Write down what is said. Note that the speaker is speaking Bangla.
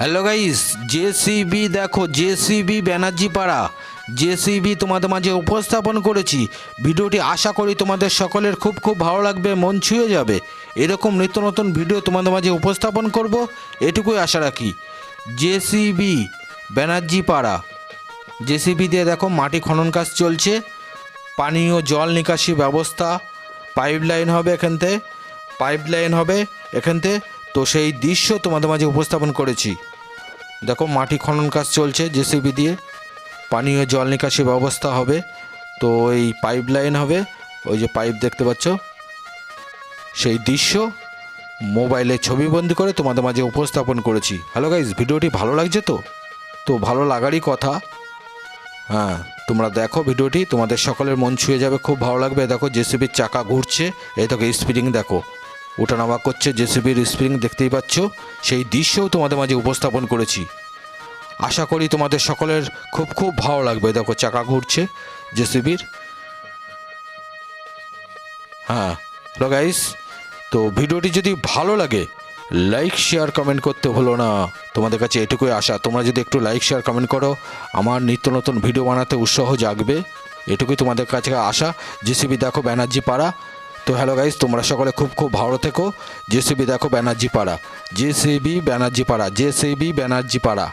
হ্যালো গাইস জেসিবি দেখো জেসিবি ব্যানার্জি পাড়া জেসিবি তোমাদের মাঝে উপস্থাপন করেছি। ভিডিওটি আশা করি তোমাদের সকলের খুব খুব ভালো লাগবে, মন ছুঁয়ে যাবে। এরকম নিত্য নতুন ভিডিও তোমাদের মাঝে উপস্থাপন করব, এটুকুই আশা রাখি। জেসিবি ব্যানার্জি পাড়া জেসিবি দিয়ে দেখো মাটি খনন কাজ চলছে। পানীয় জল নিকাশি ব্যবস্থা পাইপ লাইন হবে এখান থেকে পাইপ লাইন হবে এখান থেকে। তো সেই দৃশ্য তোমাদের মাঝে উপস্থাপন করেছি। দেখো, মাটি খনন কাজ চলছে, জেসিবি দিয়ে। পানীয় জল নিকাশি ব্যবস্থা হবে। তো এই পাইপ লাইন হবে, ওই যে পাইপ দেখতে পাচ্ছ। সেই দৃশ্য মোবাইলে ছবিবন্দি করে তোমাদের মাঝে উপস্থাপন করেছি। হ্যালো গাইজ ভিডিওটি ভালো লাগছে তো? তো ভালো লাগারই কথা। হ্যাঁ তোমরা দেখো ভিডিওটি, তোমাদের সকলের মন ছুঁয়ে যাবে, খুব ভালো লাগবে। দেখো, জেসিবির চাকা ঘুরছে, এই দেখো স্পিডিং দেখো। ওঠানামা করছে জেসিবির স্প্রিং দেখতেই পাচ্ছ, সেই দৃশ্যও তোমাদের মাঝে উপস্থাপন করেছি। আশা করি তোমাদের সকলের খুব খুব ভালো লাগবে। দেখো, চাকা ঘুরছে জেসিবির। হ্যাঁ হ্যালো গাইস তো ভিডিওটি যদি ভালো লাগে লাইক শেয়ার কমেন্ট করতে হলো না। তোমাদের কাছে এটুকুই আশা। তোমরা যদি একটু লাইক শেয়ার কমেন্ট করো, আমার নিত্য নতুন ভিডিও বানাতে উৎসাহ জাগবে। এটুকুই তোমাদের কাছে আশা। জেসিবি দেখো, ব্যানার্জি পাড়া। তো হ্যালো গাইজ তোমরা সকলে খুব খুব ভালো থেকো। জেসিবি দেখো ব্যানার্জি পাড়া। জেসিবি ব্যানার্জি পাড়া জেসিবি ব্যানার্জি পাড়া।